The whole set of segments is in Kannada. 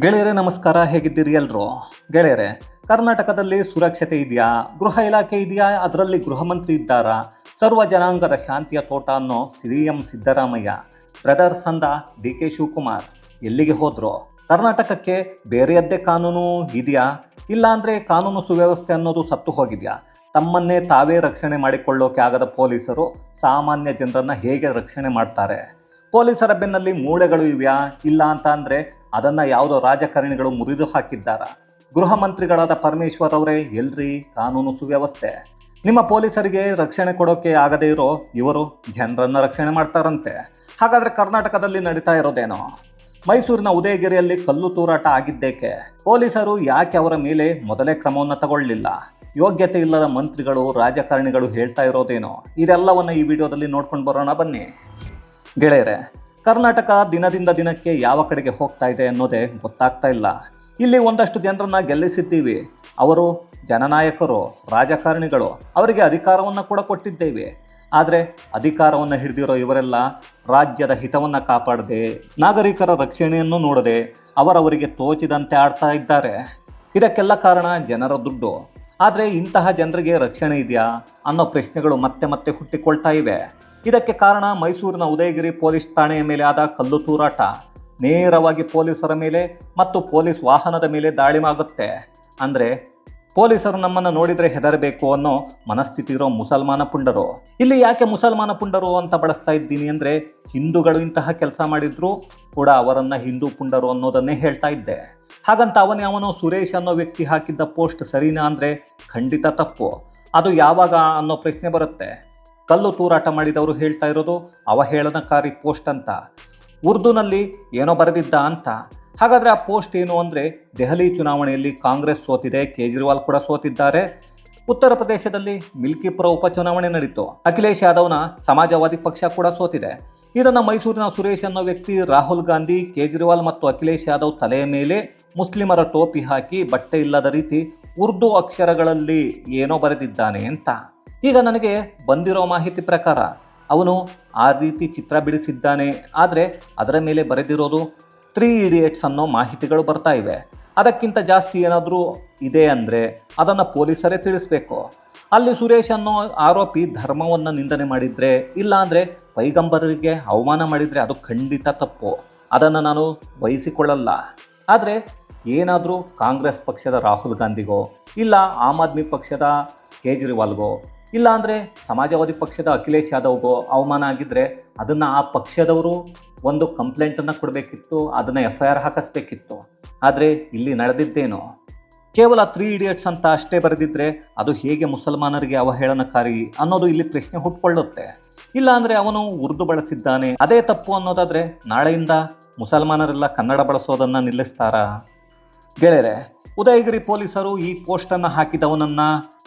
ಗೆಳೆಯರೇ, ನಮಸ್ಕಾರ. ಹೇಗಿದ್ದೀರಿ ಎಲ್ರು? ಗೆಳೆಯರೆ, ಕರ್ನಾಟಕದಲ್ಲಿ ಸುರಕ್ಷತೆ ಇದೆಯಾ? ಗೃಹ ಇಲಾಖೆ ಇದೆಯಾ? ಅದರಲ್ಲಿ ಗೃಹ ಮಂತ್ರಿ ಇದ್ದಾರಾ? ಸರ್ವ ಜನಾಂಗದ ಶಾಂತಿಯ ತೋಟ ಅನ್ನೋ ಸಿ ಎಂ ಸಿದ್ದರಾಮಯ್ಯ. ಬ್ರದರ್ಸ್ ಅಂದ ಡಿ ಕೆ ಶಿವಕುಮಾರ್. ಎಲ್ಲಿಗೆ ಹೋದ್ರು? ಕರ್ನಾಟಕಕ್ಕೆ ಬೇರೆಯದ್ದೇ ಕಾನೂನು ಇದೆಯಾ? ಇಲ್ಲಾಂದ್ರೆ ಕಾನೂನು ಸುವ್ಯವಸ್ಥೆ ಅನ್ನೋದು ಸತ್ತು ಹೋಗಿದೆಯಾ? ತಮ್ಮನ್ನೇ ತಾವೇ ರಕ್ಷಣೆ ಮಾಡಿಕೊಳ್ಳೋಕೆ ಆಗದ ಪೊಲೀಸರು ಸಾಮಾನ್ಯ ಜನರನ್ನ ಹೇಗೆ ರಕ್ಷಣೆ ಮಾಡ್ತಾರೆ? ಪೊಲೀಸರ ಬೆನ್ನಲ್ಲಿ ಮೂಳೆಗಳು ಇವೆಯಾ? ಇಲ್ಲ ಅಂತ ಅಂದ್ರೆ ಅದನ್ನ ಯಾವುದೋ ರಾಜಕಾರಣಿಗಳು ಮುರಿದು ಹಾಕಿದ್ದಾರ. ಗೃಹ ಮಂತ್ರಿಗಳಾದ ಪರಮೇಶ್ವರ್ ಅವರೇ, ಎಲ್ರಿ ಕಾನೂನು ಸುವ್ಯವಸ್ಥೆ. ನಿಮ್ಮ ಪೊಲೀಸರಿಗೆ ರಕ್ಷಣೆ ಕೊಡೋಕೆ ಆಗದೇ ಇರೋ ಇವರು ಜನರನ್ನ ರಕ್ಷಣೆ ಮಾಡ್ತಾರಂತೆ. ಹಾಗಾದ್ರೆ ಕರ್ನಾಟಕದಲ್ಲಿ ನಡೀತಾ ಇರೋದೇನೋ? ಮೈಸೂರಿನ ಉದಯಗಿರಿಯಲ್ಲಿ ಕಲ್ಲು ತೂರಾಟ ಆಗಿದ್ದೇಕೆ? ಪೊಲೀಸರು ಯಾಕೆ ಅವರ ಮೇಲೆ ಮೊದಲೇ ಕ್ರಮವನ್ನು ತಗೊಳ್ಳಿಲ್ಲ? ಯೋಗ್ಯತೆ ಇಲ್ಲದ ಮಂತ್ರಿಗಳು, ರಾಜಕಾರಣಿಗಳು ಹೇಳ್ತಾ ಇರೋದೇನೋ? ಇದೆಲ್ಲವನ್ನ ಈ ವಿಡಿಯೋದಲ್ಲಿ ನೋಡ್ಕೊಂಡು ಬರೋಣ ಬನ್ನಿ. ಗೆಳೆಯರೆ ಕರ್ನಾಟಕ ದಿನದಿಂದ ದಿನಕ್ಕೆ ಯಾವ ಕಡೆಗೆ ಹೋಗ್ತಾ ಇದೆ ಅನ್ನೋದೇ ಗೊತ್ತಾಗ್ತಾ ಇಲ್ಲ. ಇಲ್ಲಿ ಒಂದಷ್ಟು ಜನರನ್ನ ಗೆಲ್ಲಿಸಿದ್ದೀವಿ. ಅವರು ಜನನಾಯಕರು, ರಾಜಕಾರಣಿಗಳು, ಅವರಿಗೆ ಅಧಿಕಾರವನ್ನು ಕೂಡ ಕೊಟ್ಟಿದ್ದೇವೆ. ಆದರೆ ಅಧಿಕಾರವನ್ನು ಹಿಡಿದಿರೋ ಇವರೆಲ್ಲ ರಾಜ್ಯದ ಹಿತವನ್ನು ಕಾಪಾಡದೆ, ನಾಗರಿಕರ ರಕ್ಷಣೆಯನ್ನು ನೋಡದೆ ಅವರವರಿಗೆ ತೋಚಿದಂತೆ ಆಡ್ತಾ ಇದ್ದಾರೆ. ಇದಕ್ಕೆಲ್ಲ ಕಾರಣ ಜನರ ದುಡ್ಡು. ಆದರೆ ಇಂತಹ ಜನರಿಗೆ ರಕ್ಷಣೆ ಇದೆಯಾ ಅನ್ನೋ ಪ್ರಶ್ನೆಗಳು ಮತ್ತೆ ಮತ್ತೆ ಹುಟ್ಟಿಕೊಳ್ತಾ ಇವೆ. ಇದಕ್ಕೆ ಕಾರಣ ಮೈಸೂರಿನ ಉದಯಗಿರಿ ಪೊಲೀಸ್ ಠಾಣೆಯ ಮೇಲೆ ಆದ ಕಲ್ಲು ತೂರಾಟ. ನೇರವಾಗಿ ಪೊಲೀಸರ ಮೇಲೆ ಮತ್ತು ಪೊಲೀಸ್ ವಾಹನದ ಮೇಲೆ ದಾಳಿ ಆಗುತ್ತೆ ಅಂದರೆ ಪೊಲೀಸರು ನಮ್ಮನ್ನು ನೋಡಿದರೆ ಹೆದರಬೇಕು ಅನ್ನೋ ಮನಸ್ಥಿತಿ ಇರೋ ಮುಸಲ್ಮಾನ ಪುಂಡರು. ಇಲ್ಲಿ ಯಾಕೆ ಮುಸಲ್ಮಾನ ಪುಂಡರು ಅಂತ ಬಳಸ್ತಾ ಇದ್ದೀನಿ ಅಂದರೆ ಹಿಂದೂಗಳು ಇಂತಹ ಕೆಲಸ ಮಾಡಿದ್ರು ಕೂಡ ಅವರನ್ನು ಹಿಂದೂ ಪುಂಡರು ಅನ್ನೋದನ್ನೇ ಹೇಳ್ತಾ ಇದ್ದೆ. ಹಾಗಂತ ಅವನೇ ಅವನು ಸುರೇಶ್ ಅನ್ನೋ ವ್ಯಕ್ತಿ ಹಾಕಿದ್ದ ಪೋಸ್ಟ್ ಸರಿನಾ ಅಂದರೆ ಖಂಡಿತ ತಪ್ಪು. ಅದು ಯಾವಾಗ ಅನ್ನೋ ಪ್ರಶ್ನೆ ಬರುತ್ತೆ. ಕಲ್ಲು ತೂರಾಟ ಮಾಡಿದವರು ಹೇಳ್ತಾ ಇರೋದು ಅವಹೇಳನಕಾರಿ ಪೋಸ್ಟ್ ಅಂತ. ಉರ್ದುನಲ್ಲಿ ಏನೋ ಬರೆದಿದ್ದ ಅಂತ. ಹಾಗಾದರೆ ಆ ಪೋಸ್ಟ್ ಏನು ಅಂದರೆ ದೆಹಲಿ ಚುನಾವಣೆಯಲ್ಲಿ ಕಾಂಗ್ರೆಸ್ ಸೋತಿದೆ, ಕೇಜ್ರಿವಾಲ್ ಕೂಡ ಸೋತಿದ್ದಾರೆ. ಉತ್ತರ ಪ್ರದೇಶದಲ್ಲಿ ಮಿಲ್ಕಿಪುರ ಉಪಚುನಾವಣೆ ನಡೀತು. ಅಖಿಲೇಶ್ ಯಾದವ್ನ ಸಮಾಜವಾದಿ ಪಕ್ಷ ಕೂಡ ಸೋತಿದೆ. ಇದನ್ನು ಮೈಸೂರಿನ ಸುರೇಶ್ ಅನ್ನೋ ವ್ಯಕ್ತಿ ರಾಹುಲ್ ಗಾಂಧಿ, ಕೇಜ್ರಿವಾಲ್ ಮತ್ತು ಅಖಿಲೇಶ್ ಯಾದವ್ ತಲೆಯ ಮೇಲೆ ಮುಸ್ಲಿಮರ ಟೋಪಿ ಹಾಕಿ ಬಟ್ಟೆ ಇಲ್ಲದ ರೀತಿ ಉರ್ದು ಅಕ್ಷರಗಳಲ್ಲಿ ಏನೋ ಬರೆದಿದ್ದಾನೆ ಅಂತ. ಈಗ ನನಗೆ ಬಂದಿರೋ ಮಾಹಿತಿ ಪ್ರಕಾರ ಅವನು ಆ ರೀತಿ ಚಿತ್ರ ಬಿಡಿಸಿದ್ದಾನೆ. ಆದರೆ ಅದರ ಮೇಲೆ ಬರೆದಿರೋದು ತ್ರೀ ಇಡಿಯಟ್ಸ್ ಅನ್ನೋ ಮಾಹಿತಿಗಳು ಬರ್ತಾ ಇವೆ. ಅದಕ್ಕಿಂತ ಜಾಸ್ತಿ ಏನಾದರೂ ಇದೆ ಅಂದರೆ ಅದನ್ನು ಪೊಲೀಸರೇ ತಿಳಿಸ್ಬೇಕು. ಅಲ್ಲಿ ಸುರೇಶ್ ಅನ್ನೋ ಆರೋಪಿ ಧರ್ಮವನ್ನು ನಿಂದನೆ ಮಾಡಿದರೆ, ಇಲ್ಲಾಂದರೆ ಪೈಗಂಬರರಿಗೆ ಅವಮಾನ ಮಾಡಿದರೆ ಅದು ಖಂಡಿತ ತಪ್ಪು. ಅದನ್ನು ನಾನು ಬಯಸಿಕೊಳ್ಳಲ್ಲ. ಆದರೆ ಏನಾದರೂ ಕಾಂಗ್ರೆಸ್ ಪಕ್ಷದ ರಾಹುಲ್ ಗಾಂಧಿಗೋ, ಇಲ್ಲ ಆಮ್ ಆದ್ಮಿ ಪಕ್ಷದ ಕೇಜ್ರಿವಾಲ್ಗೋ ಇಲ್ಲ ಅಂದರೆ ಸಮಾಜವಾದಿ ಪಕ್ಷದ ಅಖಿಲೇಶ್ ಯಾದವ್ಗೋ ಅವಮಾನ ಆಗಿದ್ದರೆ ಅದನ್ನು ಆ ಪಕ್ಷದವರು ಒಂದು ಕಂಪ್ಲೇಂಟನ್ನು ಕೊಡಬೇಕಿತ್ತು, ಅದನ್ನು ಎಫ್ ಐ ಆರ್ ಹಾಕಿಸ್ಬೇಕಿತ್ತು. ಆದರೆ ಇಲ್ಲಿ ನಡೆದಿದ್ದೇನು? ಕೇವಲ ತ್ರೀ ಇಡಿಯಟ್ಸ್ ಅಂತ ಅಷ್ಟೇ ಬರೆದಿದ್ದರೆ ಅದು ಹೇಗೆ ಮುಸಲ್ಮಾನರಿಗೆ ಅವಹೇಳನಕಾರಿ ಅನ್ನೋದು ಇಲ್ಲಿ ಪ್ರಶ್ನೆ ಹುಟ್ಕೊಳ್ಳುತ್ತೆ. ಇಲ್ಲ ಅಂದರೆ ಅವನು ಉರ್ದು ಬಳಸಿದ್ದಾನೆ, ಅದೇ ತಪ್ಪು ಅನ್ನೋದಾದರೆ ನಾಳೆಯಿಂದ ಮುಸಲ್ಮಾನರೆಲ್ಲ ಕನ್ನಡ ಬಳಸೋದನ್ನು ನಿಲ್ಲಿಸ್ತಾರಾ? ಗೆಳೆಯರೆ ಉದಯಗಿರಿ ಪೊಲೀಸರು ಈ ಪೋಸ್ಟನ್ನು ಹಾಕಿದವನನ್ನ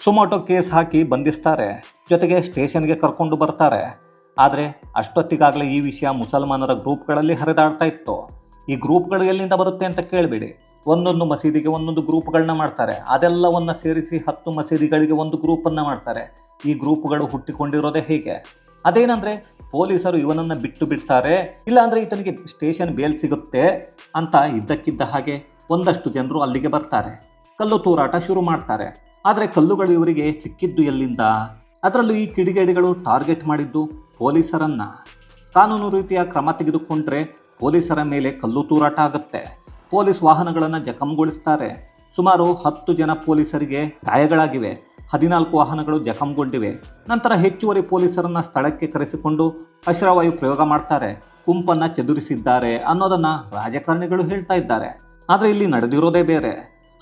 ಸುಮೋಟೋ ಕೇಸ್ ಹಾಕಿ ಬಂಧಿಸ್ತಾರೆ. ಜೊತೆಗೆ ಸ್ಟೇಷನ್ಗೆ ಕರ್ಕೊಂಡು ಬರ್ತಾರೆ. ಆದರೆ ಅಷ್ಟೊತ್ತಿಗಾಗಲೇ ಈ ವಿಷಯ ಮುಸಲ್ಮಾನರ ಗ್ರೂಪ್ಗಳಲ್ಲಿ ಹರಿದಾಡ್ತಾ ಇತ್ತು. ಈ ಗ್ರೂಪ್ಗಳು ಎಲ್ಲಿಂದ ಬರುತ್ತೆ ಅಂತ ಕೇಳಬೇಡಿ. ಒಂದೊಂದು ಮಸೀದಿಗೆ ಒಂದೊಂದು ಗ್ರೂಪ್ಗಳನ್ನ ಮಾಡ್ತಾರೆ. ಅದೆಲ್ಲವನ್ನ ಸೇರಿಸಿ ಹತ್ತು ಮಸೀದಿಗಳಿಗೆ ಒಂದು ಗ್ರೂಪನ್ನು ಮಾಡ್ತಾರೆ. ಈ ಗ್ರೂಪ್ಗಳು ಹುಟ್ಟಿಕೊಂಡಿರೋದೇ ಹೇಗೆ? ಅದೇನಂದ್ರೆ ಪೊಲೀಸರು ಇವನನ್ನು ಬಿಟ್ಟು ಬಿಡ್ತಾರೆ. ಇಲ್ಲಾಂದ್ರೆ ಈತನಿಗೆ ಸ್ಟೇಷನ್ ಬೇಲ್ ಸಿಗುತ್ತೆ ಅಂತ ಇದ್ದಕ್ಕಿದ್ದ ಹಾಗೆ ಒಂದಷ್ಟು ಜನರು ಅಲ್ಲಿಗೆ ಬರ್ತಾರೆ. ಕಲ್ಲು ತೂರಾಟ ಶುರು ಮಾಡ್ತಾರೆ. ಆದರೆ ಕಲ್ಲುಗಳು ಇವರಿಗೆ ಸಿಕ್ಕಿದ್ದು ಎಲ್ಲಿಂದ? ಅದರಲ್ಲೂ ಈ ಕಿಡಿಗೇಡಿಗಳು ಟಾರ್ಗೆಟ್ ಮಾಡಿದ್ದು ಪೊಲೀಸರನ್ನ. ಕಾನೂನು ರೀತಿಯ ಕ್ರಮ ತೆಗೆದುಕೊಂಡ್ರೆ ಪೊಲೀಸರ ಮೇಲೆ ಕಲ್ಲು ತೂರಾಟ ಆಗುತ್ತೆ. ಪೊಲೀಸ್ ವಾಹನಗಳನ್ನು ಜಖಂಗೊಳಿಸ್ತಾರೆ. ಸುಮಾರು ಹತ್ತು ಜನ ಪೊಲೀಸರಿಗೆ ಗಾಯಗಳಾಗಿವೆ. ಹದಿನಾಲ್ಕು ವಾಹನಗಳು ಜಖಂಗೊಂಡಿವೆ. ನಂತರ ಹೆಚ್ಚುವರಿ ಪೊಲೀಸರನ್ನ ಸ್ಥಳಕ್ಕೆ ಕರೆಸಿಕೊಂಡು ಅಶ್ರವಾಯು ಪ್ರಯೋಗ ಮಾಡ್ತಾರೆ. ಗುಂಪನ್ನು ಚದುರಿಸಿದ್ದಾರೆ ಅನ್ನೋದನ್ನು ರಾಜಕಾರಣಿಗಳು ಹೇಳ್ತಾ ಇದ್ದಾರೆ. ಆದರೆ ಇಲ್ಲಿ ನಡೆದಿರೋದೇ ಬೇರೆ.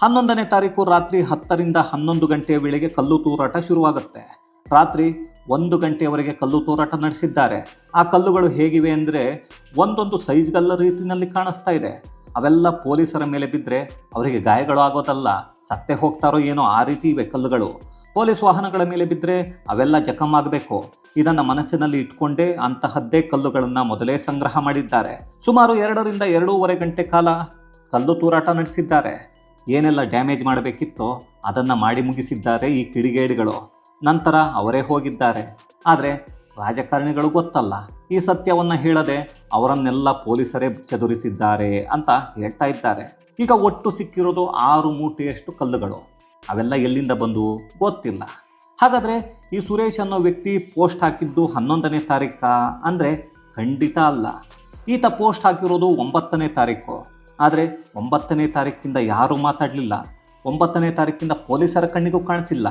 ಹನ್ನೊಂದನೇ ತಾರೀಕು ರಾತ್ರಿ ಹತ್ತರಿಂದ ಹನ್ನೊಂದು ಗಂಟೆಯ ವೇಳೆಗೆ ಕಲ್ಲು ತೂರಾಟ ಶುರುವಾಗುತ್ತೆ. ರಾತ್ರಿ ಒಂದು ಗಂಟೆಯವರೆಗೆ ಕಲ್ಲು ತೂರಾಟ ನಡೆಸಿದ್ದಾರೆ. ಆ ಕಲ್ಲುಗಳು ಹೇಗಿವೆ ಅಂದರೆ ಒಂದೊಂದು ಸೈಜ್ಗಲ್ಲ ರೀತಿಯಲ್ಲಿ ಕಾಣಿಸ್ತಾ ಇದೆ. ಅವೆಲ್ಲ ಪೊಲೀಸರ ಮೇಲೆ ಬಿದ್ದರೆ ಅವರಿಗೆ ಗಾಯಗಳು ಆಗೋದಲ್ಲ. ಸತ್ತೆ ಹೋಗ್ತಾರೋ ಏನೋ ಆ ರೀತಿ ಇವೆ ಕಲ್ಲುಗಳು. ಪೊಲೀಸ್ ವಾಹನಗಳ ಮೇಲೆ ಬಿದ್ದರೆ ಅವೆಲ್ಲ ಜಖಮ್ ಆಗಬೇಕು. ಇದನ್ನು ಮನಸ್ಸಿನಲ್ಲಿ ಇಟ್ಕೊಂಡೇ ಅಂತಹದ್ದೇ ಕಲ್ಲುಗಳನ್ನು ಮೊದಲೇ ಸಂಗ್ರಹ ಮಾಡಿದ್ದಾರೆ. ಸುಮಾರು ಎರಡರಿಂದ ಎರಡೂವರೆ ಗಂಟೆ ಕಾಲ ಕಲ್ಲು ತೂರಾಟ ನಡೆಸಿದ್ದಾರೆ. ಏನೆಲ್ಲ ಡ್ಯಾಮೇಜ್ ಮಾಡಬೇಕಿತ್ತೋ ಅದನ್ನು ಮಾಡಿ ಮುಗಿಸಿದ್ದಾರೆ ಈ ಕಿಡಿಗೇಡಿಗಳು. ನಂತರ ಅವರೇ ಹೋಗಿದ್ದಾರೆ. ಆದರೆ ರಾಜಕಾರಣಿಗಳು ಗೊತ್ತಲ್ಲ. ಈ ಸತ್ಯವನ್ನು ಹೇಳದೆ ಅವರನ್ನೆಲ್ಲ ಪೊಲೀಸರೇ ಚದುರಿಸಿದ್ದಾರೆ ಅಂತ ಹೇಳ್ತಾ ಇದ್ದಾರೆ. ಈಗ ಒಟ್ಟು ಸಿಕ್ಕಿರೋದು ಆರು ಮೂಟೆಯಷ್ಟು ಕಲ್ಲುಗಳು. ಅವೆಲ್ಲ ಎಲ್ಲಿಂದ ಬಂದು ಗೊತ್ತಿಲ್ಲ. ಹಾಗಾದರೆ ಈ ಸುರೇಶ್ ಅನ್ನೋ ವ್ಯಕ್ತಿ ಪೋಸ್ಟ್ ಹಾಕಿದ್ದು ಹನ್ನೊಂದನೇ ತಾರೀಕಾ? ಅಂದರೆ ಖಂಡಿತ ಅಲ್ಲ. ಈತ ಪೋಸ್ಟ್ ಹಾಕಿರೋದು ಒಂಬತ್ತನೇ ತಾರೀಕು. ಆದರೆ ಒಂಬತ್ತನೇ ತಾರೀಕಿಂದ ಯಾರೂ ಮಾತಾಡಲಿಲ್ಲ. ಒಂಬತ್ತನೇ ತಾರೀಕಿಂದ ಪೊಲೀಸರ ಕಣ್ಣಿಗೂ ಕಾಣಿಸಿಲ್ಲ.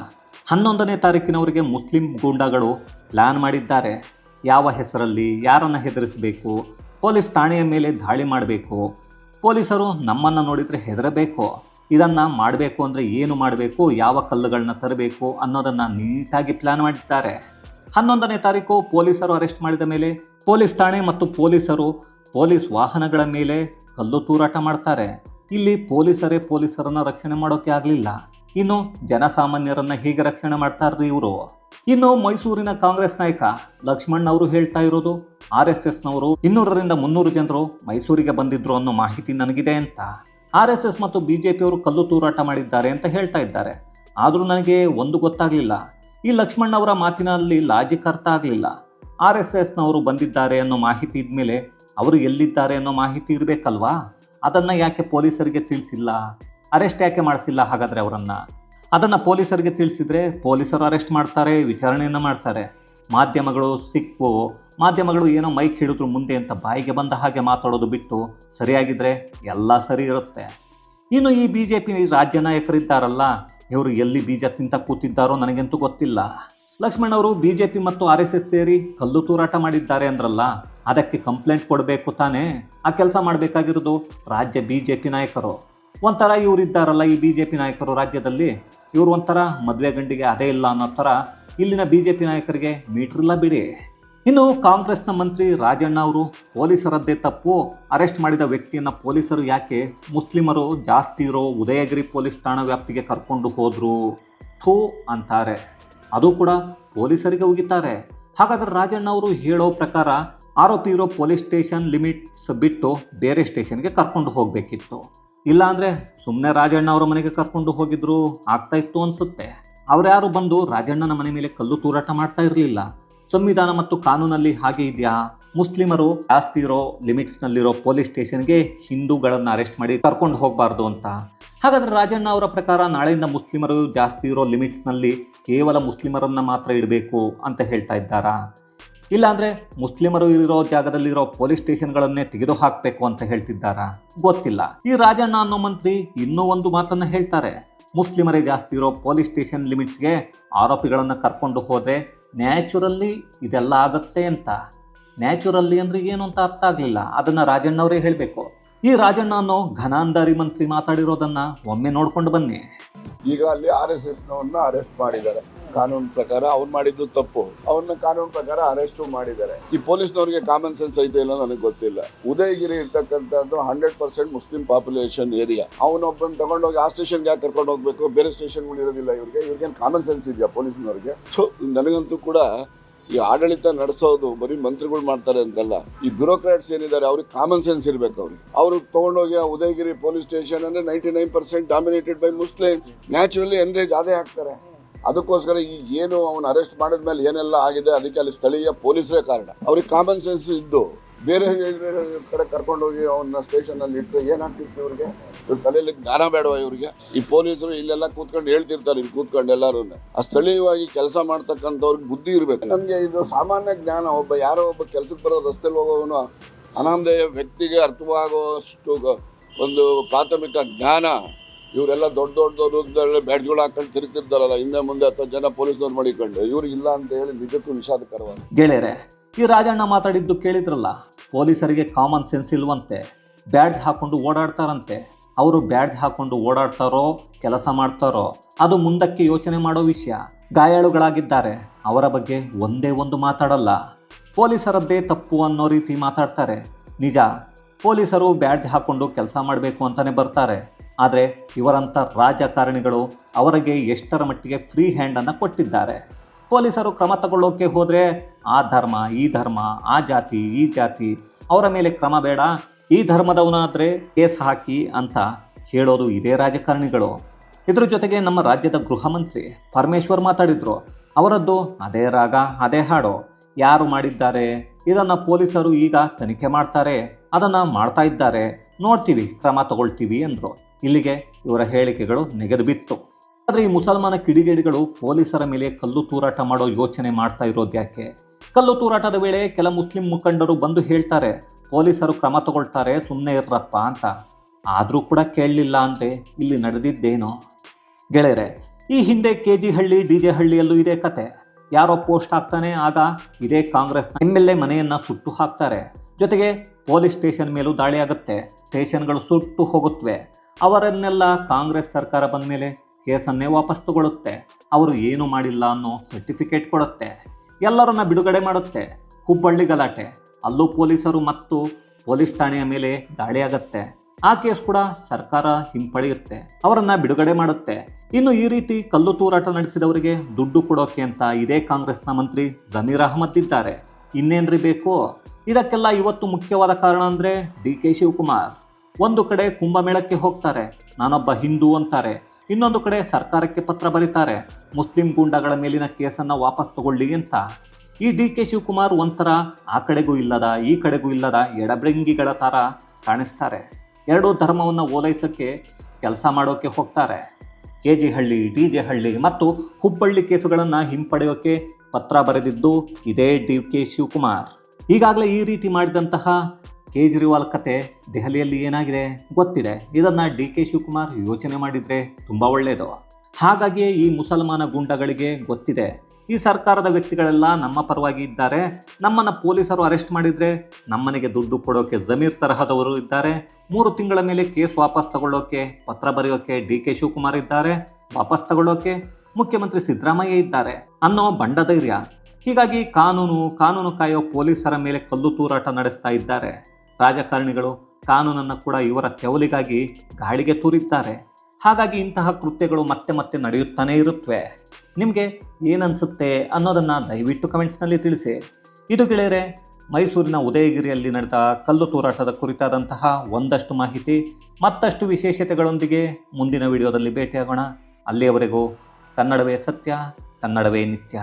ಹನ್ನೊಂದನೇ ತಾರೀಕಿನವರಿಗೆ ಮುಸ್ಲಿಂ ಗೂಂಡಾಗಳು ಪ್ಲ್ಯಾನ್ ಮಾಡಿದ್ದಾರೆ. ಯಾವ ಹೆಸರಲ್ಲಿ ಯಾರನ್ನು ಹೆದರಿಸಬೇಕು? ಪೊಲೀಸ್ ಠಾಣೆಯ ಮೇಲೆ ದಾಳಿ ಮಾಡಬೇಕು. ಪೊಲೀಸರು ನಮ್ಮನ್ನು ನೋಡಿದರೆ ಹೆದರಬೇಕು. ಇದನ್ನು ಮಾಡಬೇಕು ಅಂದರೆ ಏನು ಮಾಡಬೇಕು? ಯಾವ ಕಲ್ಲುಗಳನ್ನ ತರಬೇಕು ಅನ್ನೋದನ್ನು ನೀಟಾಗಿ ಪ್ಲ್ಯಾನ್ ಮಾಡಿದ್ದಾರೆ. ಹನ್ನೊಂದನೇ ತಾರೀಕು ಪೊಲೀಸರು ಅರೆಸ್ಟ್ ಮಾಡಿದ ಮೇಲೆ ಪೊಲೀಸ್ ಠಾಣೆ ಮತ್ತು ಪೊಲೀಸರು ಪೊಲೀಸ್ ವಾಹನಗಳ ಮೇಲೆ ಕಲ್ಲು ತೂರಾಟ ಮಾಡ್ತಾರೆ. ಇಲ್ಲಿ ಪೊಲೀಸರೇ ಪೊಲೀಸರನ್ನ ರಕ್ಷಣೆ ಮಾಡೋಕೆ ಆಗಲಿಲ್ಲ. ಇನ್ನು ಜನಸಾಮಾನ್ಯರನ್ನ ಹೇಗೆ ರಕ್ಷಣೆ ಮಾಡ್ತಾರ್ರಿ ಇವರು. ಇನ್ನು ಮೈಸೂರಿನ ಕಾಂಗ್ರೆಸ್ ನಾಯಕ ಲಕ್ಷ್ಮಣ್ ಅವರು ಹೇಳ್ತಾ ಇರೋದು, ಆರ್ ಎಸ್ ಎಸ್ನವರು ಇನ್ನೂರರಿಂದ ಮುನ್ನೂರು ಜನರು ಮೈಸೂರಿಗೆ ಬಂದಿದ್ರು ಅನ್ನೋ ಮಾಹಿತಿ ನನಗಿದೆ ಅಂತ. ಆರ್ ಎಸ್ ಎಸ್ ಮತ್ತು ಬಿಜೆಪಿಯವರು ಕಲ್ಲು ತೂರಾಟ ಮಾಡಿದ್ದಾರೆ ಅಂತ ಹೇಳ್ತಾ ಇದ್ದಾರೆ. ಆದರೂ ನನಗೆ ಒಂದು ಗೊತ್ತಾಗಲಿಲ್ಲ. ಈ ಲಕ್ಷ್ಮಣ್ ಅವರ ಮಾತಿನಲ್ಲಿ ಲಾಜಿಕ್ ಅರ್ಥ ಆಗಲಿಲ್ಲ. ಆರ್ ಎಸ್ ಎಸ್ನವರು ಬಂದಿದ್ದಾರೆ ಅನ್ನೋ ಮಾಹಿತಿ ಇದ್ಮೇಲೆ ಅವರು ಎಲ್ಲಿದ್ದಾರೆ ಅನ್ನೋ ಮಾಹಿತಿ ಇರಬೇಕಲ್ವಾ? ಅದನ್ನು ಯಾಕೆ ಪೊಲೀಸರಿಗೆ ತಿಳಿಸಿಲ್ಲ? ಅರೆಸ್ಟ್ ಯಾಕೆ ಮಾಡಿಸಿಲ್ಲ ಹಾಗಾದರೆ ಅವರನ್ನು? ಅದನ್ನು ಪೊಲೀಸರಿಗೆ ತಿಳಿಸಿದರೆ ಪೊಲೀಸರು ಅರೆಸ್ಟ್ ಮಾಡ್ತಾರೆ, ವಿಚಾರಣೆಯನ್ನು ಮಾಡ್ತಾರೆ. ಮಾಧ್ಯಮಗಳು ಸಿಕ್ಕು, ಮಾಧ್ಯಮಗಳು ಏನೋ ಮೈಕ್ ಹಿಡಿದ್ರು ಮುಂದೆ ಅಂತ ಬಾಯಿಗೆ ಬಂದ ಹಾಗೆ ಮಾತಾಡೋದು ಬಿಟ್ಟು ಸರಿಯಾಗಿದ್ದರೆ ಎಲ್ಲ ಸರಿ ಇರುತ್ತೆ. ಇನ್ನು ಈ ಬಿ ಜೆ ಪಿ ರಾಜ್ಯ ನಾಯಕರಿದ್ದಾರಲ್ಲ, ಇವರು ಎಲ್ಲಿ ಬೀಜ ತಿಂತ ಕೂತಿದ್ದಾರೋ ನನಗಂತೂ ಗೊತ್ತಿಲ್ಲ. ಲಕ್ಷ್ಮಣ್ ಅವರು ಬಿಜೆಪಿ ಮತ್ತು ಆರ್ ಎಸ್ ಎಸ್ ಸೇರಿ ಕಲ್ಲು ತೂರಾಟ ಮಾಡಿದ್ದಾರೆ ಅಂದ್ರಲ್ಲ, ಅದಕ್ಕೆ ಕಂಪ್ಲೇಂಟ್ ಕೊಡಬೇಕು ತಾನೇ? ಆ ಕೆಲಸ ಮಾಡಬೇಕಾಗಿರೋದು ರಾಜ್ಯ ಬಿಜೆಪಿ ನಾಯಕರು. ಒಂಥರ ಇವರಿದ್ದಾರಲ್ಲ ಈ ಬಿ ಜೆ ಪಿ ನಾಯಕರು ರಾಜ್ಯದಲ್ಲಿ. ಇವರು ಒಂಥರ ಮದುವೆ ಗಂಡಿಗೆ ಅದೇ ಇಲ್ಲ ಅನ್ನೋ ಥರ ಇಲ್ಲಿನ ಬಿ ಜೆ ಪಿ ನಾಯಕರಿಗೆ ಮೀಟ್ರಿಲ್ಲ ಬಿಡಿ. ಇನ್ನು ಕಾಂಗ್ರೆಸ್ನ ಮಂತ್ರಿ ರಾಜಣ್ಣ ಅವರು ಪೊಲೀಸರದ್ದೇ ತಪ್ಪು. ಅರೆಸ್ಟ್ ಮಾಡಿದ ವ್ಯಕ್ತಿಯನ್ನು ಪೊಲೀಸರು ಯಾಕೆ ಮುಸ್ಲಿಮರು ಜಾಸ್ತಿ ಇರೋ ಉದಯಗಿರಿ ಪೊಲೀಸ್ ಠಾಣಾ ವ್ಯಾಪ್ತಿಗೆ ಕರ್ಕೊಂಡು ಹೋದರು? ಥೂ ಅಂತಾರೆ. ಅದು ಕೂಡ ಪೊಲೀಸರಿಗೆ ಉಗಿತಾರೆ ಹಾಗಾದರೆ ರಾಜಣ್ಣ ಅವರು ಹೇಳೋ ಪ್ರಕಾರ ಆರೋಪಿ ಇರೋ ಪೊಲೀಸ್ ಸ್ಟೇಷನ್ ಲಿಮಿಟ್ಸ್ ಬಿಟ್ಟು ಬೇರೆ ಸ್ಟೇಷನ್ಗೆ ಕರ್ಕೊಂಡು ಹೋಗಬೇಕಿತ್ತು. ಇಲ್ಲಾಂದರೆ ಸುಮ್ಮನೆ ರಾಜಣ್ಣ ಅವರ ಮನೆಗೆ ಕರ್ಕೊಂಡು ಹೋಗಿದ್ರು ಆಗ್ತಾ ಇತ್ತು ಅನಿಸುತ್ತೆ. ಅವರ್ಯಾರು ಬಂದು ರಾಜಣ್ಣನ ಮನೆ ಮೇಲೆ ಕಲ್ಲು ತೂರಾಟ ಮಾಡ್ತಾ ಇರಲಿಲ್ಲ. ಸಂವಿಧಾನ ಮತ್ತು ಕಾನೂನಲ್ಲಿ ಹಾಗೆ ಇದೆಯಾ? ಮುಸ್ಲಿಮರು ಜಾಸ್ತಿ ಇರೋ ಲಿಮಿಟ್ಸ್ನಲ್ಲಿರೋ ಪೊಲೀಸ್ ಸ್ಟೇಷನ್ಗೆ ಹಿಂದೂಗಳನ್ನು ಅರೆಸ್ಟ್ ಮಾಡಿ ಕರ್ಕೊಂಡು ಹೋಗಬಾರ್ದು ಅಂತ. ಹಾಗಾದ್ರೆ ರಾಜಣ್ಣ ಅವರ ಪ್ರಕಾರ ನಾಳೆಯಿಂದ ಮುಸ್ಲಿಮರು ಜಾಸ್ತಿ ಇರೋ ಲಿಮಿಟ್ಸ್ನಲ್ಲಿ ಕೇವಲ ಮುಸ್ಲಿಮರನ್ನು ಮಾತ್ರ ಇಡಬೇಕು ಅಂತ ಹೇಳ್ತಾ ಇದ್ದಾರಾ? ಇಲ್ಲಾಂದರೆ ಮುಸ್ಲಿಮರು ಇರೋ ಜಾಗದಲ್ಲಿರೋ ಪೊಲೀಸ್ ಸ್ಟೇಷನ್ಗಳನ್ನೇ ತೆಗೆದು ಹಾಕಬೇಕು ಅಂತ ಹೇಳ್ತಿದ್ದಾರಾ? ಗೊತ್ತಿಲ್ಲ. ಈ ರಾಜಣ್ಣ ಅನ್ನೋ ಮಂತ್ರಿ ಇನ್ನೂ ಒಂದು ಮಾತನ್ನು ಹೇಳ್ತಾರೆ. ಮುಸ್ಲಿಮರೇ ಜಾಸ್ತಿ ಇರೋ ಪೊಲೀಸ್ ಸ್ಟೇಷನ್ ಲಿಮಿಟ್ಸ್ಗೆ ಆರೋಪಿಗಳನ್ನು ಕರ್ಕೊಂಡು ಹೋದರೆ ನ್ಯಾಚುರಲ್ಲಿ ಇದೆಲ್ಲ ಆಗತ್ತೆ ಅಂತ. ನ್ಯಾಚುರಲ್ಲಿ ಅಂದರೆ ಏನು ಅಂತ ಅರ್ಥ ಆಗಲಿಲ್ಲ. ಅದನ್ನು ರಾಜಣ್ಣವರೇ ಹೇಳಬೇಕು. ಈ ರಾಜಣ್ಣ ಅನ್ನೋ ಘನಾಂಧಾರಿ ಮಂತ್ರಿ ಮಾತಾಡಿರೋದನ್ನ ಒಮ್ಮೆ ನೋಡ್ಕೊಂಡು ಬನ್ನಿ. ಈಗ ಅಲ್ಲಿ ಆರ್ ಎಸ್ ಎಸ್ ನವನ್ನ ಅರೆಸ್ಟ್ ಮಾಡಿದ್ದಾರೆ. ಕಾನೂನು ಪ್ರಕಾರ ಅವ್ನು ಮಾಡಿದ್ದು ತಪ್ಪು. ಅವನ್ನ ಕಾನೂನು ಪ್ರಕಾರ ಅರೆಸ್ಟ್ ಮಾಡಿದ್ದಾರೆ. ಈ ಪೊಲೀಸ್ನವ್ರಿಗೆ ಕಾಮನ್ ಸೆನ್ಸ್ ಐತೆ ಇಲ್ಲ ನನಗೆ ಗೊತ್ತಿಲ್ಲ. ಉದಯಗಿರಿ ಇರ್ತಕ್ಕಂಥದ್ದು hundred percent Muslim population area ಅವನೊಬ್ಬನ ತಗೊಂಡೋಗಿ ಆ ಸ್ಟೇಷನ್ಗೆ ಯಾಕೆ ಕರ್ಕೊಂಡು ಹೋಗ್ಬೇಕು? ಬೇರೆ ಸ್ಟೇಷನ್ಗಳು ಇರೋದಿಲ್ಲ ಇವ್ರಿಗೆ. ಇವ್ರಿಗೇನು ಕಾಮನ್ ಸೆನ್ಸ್ ಇದೆಯಾ ಪೊಲೀಸ್ನವ್ರಿಗೆ? ಸೊ ನನಗಂತೂ ಕೂಡ ಈ ಆಡಳಿತ ನಡೆಸೋದು ಬರೀ ಮಂತ್ರಿಗಳು ಮಾಡ್ತಾರೆ ಅಂತಲ್ಲ, ಈ ಬ್ಯೂರೋಕ್ರಾಟ್ಸ್ ಏನಿದ್ದಾರೆ ಅವ್ರಿಗೆ ಕಾಮನ್ ಸೆನ್ಸ್ ಇರಬೇಕು ಅವ್ರಿಗೆ. ಅವರು ತಗೊಂಡೋಗಿ ಆ ಉದಯಗಿರಿ ಪೊಲೀಸ್ ಸ್ಟೇಷನ್ ಅಂದ್ರೆ ninety nine percent dominated by Muslims naturally enrage ಅದೇ ಹಾಕ್ತಾರೆ. ಅದಕ್ಕೋಸ್ಕರ ಈ ಏನು ಅವನು ಅರೆಸ್ಟ್ ಮಾಡಿದ್ಮೇಲೆ ಏನೆಲ್ಲ ಆಗಿದೆ, ಅದಕ್ಕೆ ಅಲ್ಲಿ ಸ್ಥಳೀಯ ಪೊಲೀಸರೇ ಕಾರಣ. ಅವ್ರಿಗೆ ಕಾಮನ್ ಸೆನ್ಸ್ ಇದ್ದು. ಬೇರೆ ಕಡೆ ಕರ್ಕೊಂಡೋಗಿ ಅವನ್ನ ಸ್ಟೇಷನ್ ಅಲ್ಲಿ ಇಟ್ಟರೆ ಏನಾಗ್ತಿತ್ತು ಇವ್ರಿಗೆ? ಇವ್ರ ತಲೆಯಲ್ಲಿ ಜ್ಞಾನ ಬೇಡವಾ ಇವ್ರಿಗೆ? ಈ ಪೊಲೀಸರು ಇಲ್ಲೆಲ್ಲ ಕೂತ್ಕೊಂಡು ಹೇಳ್ತಿರ್ತಾರೆ ಇಲ್ಲಿ ಕೂತ್ಕೊಂಡು ಎಲ್ಲರೂ ಆ ಸ್ಥಳೀಯವಾಗಿ ಕೆಲಸ ಮಾಡ್ತಕ್ಕಂಥವ್ರಿಗೆ ಬುದ್ಧಿ ಇರಬೇಕು. ನಮಗೆ ಇದು ಸಾಮಾನ್ಯ ಜ್ಞಾನ. ಒಬ್ಬ ಯಾರೋ ಒಬ್ಬ ಕೆಲ್ಸಕ್ಕೆ ಬರೋ ರಸ್ತೆಲಿ ಹೋಗೋವನು ಅನಾಮಧೇಯ ವ್ಯಕ್ತಿಗೆ ಅರ್ಥವಾಗುವಷ್ಟು ಒಂದು ಪ್ರಾಥಮಿಕ ಜ್ಞಾನ. ಇವರೆಲ್ಲ ದೊಡ್ಡ ದೊಡ್ಡದವ್ರು ಬ್ಯಾಟ್ಗಳು ಹಾಕೊಂಡು ತಿರುಗ್ತಿರ್ತಾರಲ್ಲ, ಹಿಂದೆ ಮುಂದೆ ಹತ್ತು ಜನ ಪೊಲೀಸ್ನವ್ರು ಮಾಡಿಕೊಂಡು. ಇವ್ರಿಗೆ ಇಲ್ಲ ಅಂತ ಹೇಳಿ ನಿಜಕ್ಕೂ ವಿಷಾದಕರವಾದ ಗೆಳೆಯರೆ ಈ ರಾಜಣ್ಣ ಮಾತಾಡಿದ್ದು ಕೇಳಿದ್ರಲ್ಲ? ಪೊಲೀಸರಿಗೆ ಕಾಮನ್ ಸೆನ್ಸ್ ಇಲ್ವಂತೆ. ಬ್ಯಾಡ್ಜ್ ಹಾಕೊಂಡು ಓಡಾಡ್ತಾರಂತೆ. ಅವರು ಬ್ಯಾಡ್ಜ್ ಹಾಕೊಂಡು ಓಡಾಡ್ತಾರೋ, ಕೆಲಸ ಮಾಡ್ತಾರೋ, ಅದು ಮುಂದಕ್ಕೆ ಯೋಚನೆ ಮಾಡೋ ವಿಷಯ. ಗಾಯಾಳುಗಳಾಗಿದ್ದಾರೆ. ಅವರ ಬಗ್ಗೆ ಒಂದೇ ಒಂದು ಮಾತಾಡಲ್ಲ. ಪೊಲೀಸರದ್ದೇ ತಪ್ಪು ಅನ್ನೋ ರೀತಿ ಮಾತಾಡ್ತಾರೆ. ನಿಜ, ಪೊಲೀಸರು ಬ್ಯಾಡ್ಜ್ ಹಾಕೊಂಡು ಕೆಲಸ ಮಾಡಬೇಕು ಅಂತಾನೆ ಬರ್ತಾರೆ. ಆದರೆ ಇವರಂಥ ರಾಜಕಾರಣಿಗಳು ಅವರಿಗೆ ಎಷ್ಟರ ಮಟ್ಟಿಗೆ ಫ್ರೀ ಹ್ಯಾಂಡನ್ನು ಕೊಟ್ಟಿದ್ದಾರೆ. ಪೊಲೀಸರು ಕ್ರಮ ತಗೊಳ್ಳೋಕೆ ಹೋದರೆ ಆ ಧರ್ಮ, ಈ ಧರ್ಮ, ಆ ಜಾತಿ, ಈ ಜಾತಿ, ಅವರ ಮೇಲೆ ಕ್ರಮ ಬೇಡ, ಈ ಧರ್ಮದವನಾದರೆ ಕೇಸ್ ಹಾಕಿ ಅಂತ ಹೇಳೋದು ಇದೇ ರಾಜಕಾರಣಿಗಳು. ಇದ್ರ ಜೊತೆಗೆ ನಮ್ಮ ರಾಜ್ಯದ ಗೃಹ ಮಂತ್ರಿ ಪರಮೇಶ್ವರ್ ಮಾತಾಡಿದ್ರು. ಅವರದ್ದು ಅದೇ ರಾಗ, ಅದೇ ಹಾಡು. ಯಾರು ಮಾಡಿದ್ದಾರೆ? ಇದನ್ನು ಪೊಲೀಸರು ಈಗ ತನಿಖೆ ಮಾಡ್ತಾರೆ. ಅದನ್ನು ಮಾಡ್ತಾ ಇದ್ದಾರೆ. ನೋಡ್ತೀವಿ, ಕ್ರಮ ತಗೊಳ್ತೀವಿ ಅಂದರು. ಇಲ್ಲಿಗೆ ಇವರ ಹೇಳಿಕೆಗಳು ನೆಗೆದು ಬಿತ್ತು. ಆದರೆ ಈ ಮುಸಲ್ಮಾನ ಕಿಡಿಗೇಡಿಗಳು ಪೊಲೀಸರ ಮೇಲೆ ಕಲ್ಲು ತೂರಾಟ ಮಾಡೋ ಯೋಚನೆ ಮಾಡ್ತಾ ಇರೋದು ಯಾಕೆ? ಕಲ್ಲು ತೂರಾಟದ ವೇಳೆ ಕೆಲ ಮುಸ್ಲಿಂ ಮುಖಂಡರು ಬಂದು ಹೇಳ್ತಾರೆ, ಪೊಲೀಸರು ಕ್ರಮ ತಗೊಳ್ತಾರೆ ಸುಮ್ಮನೆ ಇರ್ರಪ್ಪ ಅಂತ. ಆದರೂ ಕೂಡ ಕೇಳಲಿಲ್ಲ ಅಂದರೆ ಇಲ್ಲಿ ನಡೆದಿದ್ದೇನೋ? ಗೆಳೆಯರೆ, ಈ ಹಿಂದೆ K G Halli, D J ಹಳ್ಳಿಯಲ್ಲೂ ಇದೇ ಕತೆ. ಯಾರೋ ಪೋಸ್ಟ್ ಹಾಕ್ತಾನೆ, ಆಗ ಇದೇ ಕಾಂಗ್ರೆಸ್ನ ಎಂ ಎಲ್ ಎ ಮನೆಯನ್ನು ಸುಟ್ಟು ಹಾಕ್ತಾರೆ. ಜೊತೆಗೆ ಪೊಲೀಸ್ ಸ್ಟೇಷನ್ ಮೇಲೂ ದಾಳಿ ಆಗುತ್ತೆ. ಸ್ಟೇಷನ್ಗಳು ಸುಟ್ಟು ಹೋಗುತ್ತವೆ ಅವರನ್ನೆಲ್ಲ ಕಾಂಗ್ರೆಸ್ ಸರ್ಕಾರ ಬಂದ ಮೇಲೆ ಕೇಸನ್ನೇ ವಾಪಸ್ ತಗೊಳ್ಳುತ್ತೆ ಅವರು ಏನು ಮಾಡಿಲ್ಲ ಅನ್ನೋ ಸರ್ಟಿಫಿಕೇಟ್ ಕೊಡುತ್ತೆ. ಎಲ್ಲರನ್ನ ಬಿಡುಗಡೆ ಮಾಡುತ್ತೆ. ಹುಬ್ಬಳ್ಳಿ ಗಲಾಟೆ. ಅಲ್ಲೂ ಪೊಲೀಸರು ಮತ್ತು ಪೊಲೀಸ್ ಠಾಣೆಯ ಮೇಲೆ ದಾಳಿ ಆಗತ್ತೆ. ಆ ಕೇಸ್ ಕೂಡ ಸರ್ಕಾರ ಹಿಂಪಡೆಯುತ್ತೆ. ಅವರನ್ನ ಬಿಡುಗಡೆ ಮಾಡುತ್ತೆ. ಇನ್ನು ಈ ರೀತಿ ಕಲ್ಲು ತೂರಾಟ ನಡೆಸಿದವರಿಗೆ ದುಡ್ಡು ಕೊಡೋಕೆ ಅಂತ ಇದೇ ಕಾಂಗ್ರೆಸ್ನ ಮಂತ್ರಿ ಜಮೀರ್ ಅಹಮದ್ ಇದ್ದಾರೆ. ಇನ್ನೇನ್ರಿ ಬೇಕು? ಇದಕ್ಕೆಲ್ಲ ಇವತ್ತು ಮುಖ್ಯವಾದ ಕಾರಣ ಅಂದ್ರೆ ಡಿ ಕೆ ಶಿವಕುಮಾರ್. ಒಂದು ಕಡೆ ಕುಂಭಮೇಳಕ್ಕೆ ಹೋಗ್ತಾರೆ. ನಾನೊಬ್ಬ ಹಿಂದೂ ಅಂತಾರೆ. ಇನ್ನೊಂದು ಕಡೆ ಸರ್ಕಾರಕ್ಕೆ ಪತ್ರ ಬರೀತಾರೆ, ಮುಸ್ಲಿಂ ಗೂಂಡಾಗಳ ಮೇಲಿನ ಕೇಸನ್ನ ವಾಪಸ್ ತಗೊಳ್ಳಿ ಅಂತ. ಈ ಡಿ ಕೆ ಶಿವಕುಮಾರ್ ಒಂಥರ ಆ ಕಡೆಗೂ ಇಲ್ಲದ, ಈ ಕಡೆಗೂ ಇಲ್ಲದ ಎಡಬ್ರಂಗಿಗಳ ಥರ ಕಾಣಿಸ್ತಾರೆ. ಎರಡೂ ಧರ್ಮವನ್ನು ಓಲೈಸೋಕ್ಕೆ ಕೆಲಸ ಮಾಡೋಕೆ ಹೋಗ್ತಾರೆ. K G Halli D J Halli ಮತ್ತು ಹುಬ್ಬಳ್ಳಿ ಕೇಸುಗಳನ್ನು ಹಿಂಪಡೆಯೋಕೆ ಪತ್ರ ಬರೆದಿದ್ದು ಇದೇ ಡಿ ಕೆ ಶಿವಕುಮಾರ್. ಈಗಾಗಲೇ ಈ ರೀತಿ ಮಾಡಿದಂತಹ ಕೇಜ್ರಿವಾಲ್ ಕತೆ ದೆಹಲಿಯಲ್ಲಿ ಏನಾಗಿದೆ ಗೊತ್ತಿದೆ. ಇದನ್ನು ಡಿ ಕೆ ಶಿವಕುಮಾರ್ ಯೋಚನೆ ಮಾಡಿದರೆ ತುಂಬ ಒಳ್ಳೆಯದು ಹಾಗಾಗಿಯೇ ಈ ಮುಸಲ್ಮಾನ ಗುಂಡಗಳಿಗೆ ಗೊತ್ತಿದೆ. ಈ ಸರ್ಕಾರದ ವ್ಯಕ್ತಿಗಳೆಲ್ಲ ನಮ್ಮ ಪರವಾಗಿ ಇದ್ದಾರೆ. ನಮ್ಮನ್ನು ಪೊಲೀಸರು ಅರೆಸ್ಟ್ ಮಾಡಿದರೆ ನಮ್ಮನೆಗೆ ದುಡ್ಡು ಕೊಡೋಕೆ ಜಮೀರ್ ತರಹದವರು ಇದ್ದಾರೆ. ಮೂರು ತಿಂಗಳ ಮೇಲೆ ಕೇಸ್ ವಾಪಸ್ ತಗೊಳ್ಳೋಕೆ ಪತ್ರ ಬರೆಯೋಕೆ ಡಿ ಕೆ ಶಿವಕುಮಾರ್ ಇದ್ದಾರೆ. ವಾಪಸ್ ತಗೊಳ್ಳೋಕೆ ಮುಖ್ಯಮಂತ್ರಿ ಸಿದ್ದರಾಮಯ್ಯ ಇದ್ದಾರೆ ಅನ್ನೋ ಬಂಡ ಧೈರ್ಯ. ಹೀಗಾಗಿ ಕಾನೂನು ಕಾನೂನು ಕಾಯೋ ಪೊಲೀಸರ ಮೇಲೆ ಕಲ್ಲು ತೂರಾಟ ನಡೆಸ್ತಾ ಇದ್ದಾರೆ. ರಾಜಕಾರಣಿಗಳು ಕಾನೂನನ್ನು ಕೂಡ ಇವರ ಕೆವಲಿಗಾಗಿ ಗಾಳಿಗೆ ತೂರಿದ್ದಾರೆ. ಹಾಗಾಗಿ ಇಂತಹ ಕೃತ್ಯಗಳು ಮತ್ತೆ ಮತ್ತೆ ನಡೆಯುತ್ತಾನೇ ಇರುತ್ತವೆ ನಿಮಗೆ ಏನನ್ಸುತ್ತೆ ಅನ್ನೋದನ್ನು ದಯವಿಟ್ಟು ಕಮೆಂಟ್ಸ್ನಲ್ಲಿ ತಿಳಿಸಿ. ಇದು ಗೆಳೆಯರೆ, ಮೈಸೂರಿನ ಉದಯಗಿರಿಯಲ್ಲಿ ನಡೆದ ಕಲ್ಲು ತೂರಾಟದ ಕುರಿತಾದಂತಹ ಒಂದಷ್ಟು ಮಾಹಿತಿ, ಮತ್ತಷ್ಟು ವಿಶೇಷತೆಗಳೊಂದಿಗೆ ಮುಂದಿನ ವಿಡಿಯೋದಲ್ಲಿ ಭೇಟಿಯಾಗೋಣ. ಅಲ್ಲಿಯವರೆಗೂ ಕನ್ನಡವೇ ಸತ್ಯ, ಕನ್ನಡವೇ ನಿತ್ಯ.